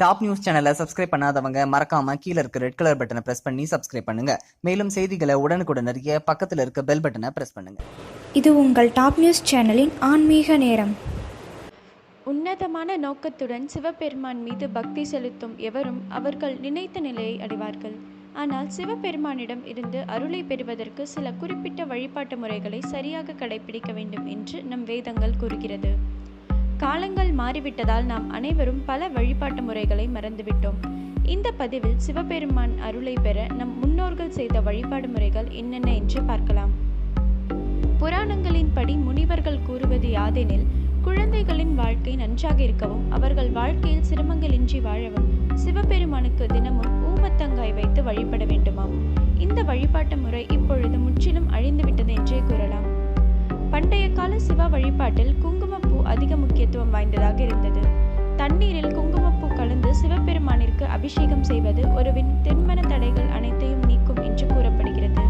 Top news சேனலை subscribe பண்ணாதவங்க மறக்காம கீழ இருக்க ரெட் கலர் பட்டனை பிரஸ் பண்ணி சப்ஸ்கிரைப் பண்ணுங்க. மேலும் செய்திகளை உடனுக்குடன் அறிய பக்கத்துல இருக்க பெல் பட்டனை பிரஸ் பண்ணுங்க. இது உங்கள் டாப் நியூஸ் சேனலின் ஆன்மீக நேரம். உன்னதமான நோக்கத்துடன் சிவபெருமான் மீது பக்தி செலுத்தும் எவரும் அவர்கள் நினைத்த நிலையை அடைவார்கள். ஆனால் சிவபெருமானிடம் இருந்து அருளை பெறுவதற்கு சில குறிப்பிட்ட வழிபாட்டு முறைகளை சரியாக கடைபிடிக்க வேண்டும் என்று நம் வேதங்கள் கூறுகிறது. காலங்கள் மாறிவிட்டதால் நாம் அனைவரும் பல வழிபாட்டு முறைகளை மறந்துவிட்டோம். இந்த பதிவில் சிவபெருமான் அருளை பெற நம் முன்னோர்கள் செய்த வழிபாடு முறைகள் என்னென்ன என்று பார்க்கலாம். புராணங்களின்படி முனிவர்கள் கூறுவது யாதெனில் குழந்தைகளின் வாழ்க்கை நன்றாக இருக்கவும் அவர்கள் வாழ்க்கையில் சிரமங்களின்றி வாழவும் சிவபெருமானுக்கு தினமும் ஊமத்தங்காய் வைத்து வழிபட வேண்டுமாம். இந்த வழிபாட்டு முறை இப்பொழுது முற்றிலும் அழிந்துவிட்டது என்றே கூறலாம். பண்டைய கால சிவ வழிபாட்டில் குங்குமப்பூ அதிக முக்கியத்துவம் வாய்ந்ததாக இருந்தது. தண்ணீரில் குங்குமப்பூ கலந்து சிவபெருமானிற்கு அபிஷேகம் செய்வது ஒருவின் திருமண தடைகள் அனைத்தையும் நீக்கும் என்று கூறப்படுகிறது.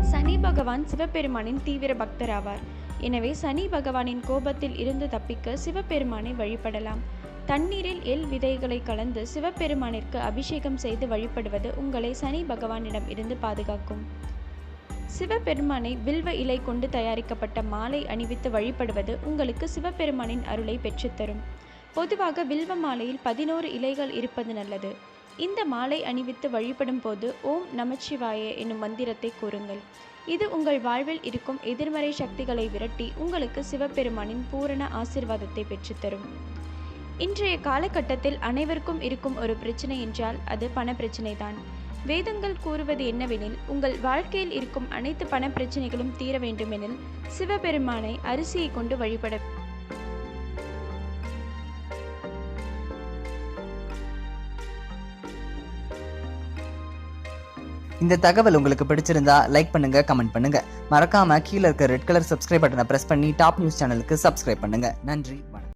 சனி பகவான் சிவபெருமானின் தீவிர பக்தராவார். எனவே சனி பகவானின் கோபத்தில் இருந்து தப்பிக்க சிவபெருமானை வழிபடலாம். தண்ணீரில் எல் விதைகளை கலந்து சிவபெருமானிற்கு அபிஷேகம் செய்து வழிபடுவது உங்களை சனி பகவானிடம் இருந்து பாதுகாக்கும். சிவபெருமானை வில்வ இலை கொண்டு தயாரிக்கப்பட்ட மாலை அணிவித்து வழிபடுவது உங்களுக்கு சிவபெருமானின் அருளை பெற்றுத்தரும். பொதுவாக வில்வ மாலையில் பதினோரு இலைகள் இருப்பது நல்லது. இந்த மாலை அணிவித்து வழிபடும் போது ஓம் நமச்சிவாய என்னும் மந்திரத்தை கூறுங்கள். இது உங்கள் வாழ்வில் இருக்கும் எதிர்மறை சக்திகளை விரட்டி உங்களுக்கு சிவபெருமானின் பூரண ஆசிர்வாதத்தை பெற்றுத்தரும். இன்றைய காலகட்டத்தில் அனைவருக்கும் இருக்கும் ஒரு பிரச்சனை என்றால் அது பண பிரச்சனைதான். வேதங்கள் கூறுவது என்னவெனில் உங்கள் வாழ்க்கையில் இருக்கும் அனைத்து பண பிரச்சனைகளும் தீர வேண்டுமெனில் சிவபெருமானை அரிசியை கொண்டு வழிபட இந்த தகவல் உங்களுக்கு பிடிச்சிருந்தா லைக் பண்ணுங்க கமெண்ட் பண்ணுங்க. மறக்காம கீழே இருக்க ரெட் கலர் சப்ஸ்கிரைப் பட்டனை பிரஸ் பண்ணி டாப் நியூஸ் சேனலுக்கு சப்ஸ்கிரைப் பண்ணுங்க. நன்றி.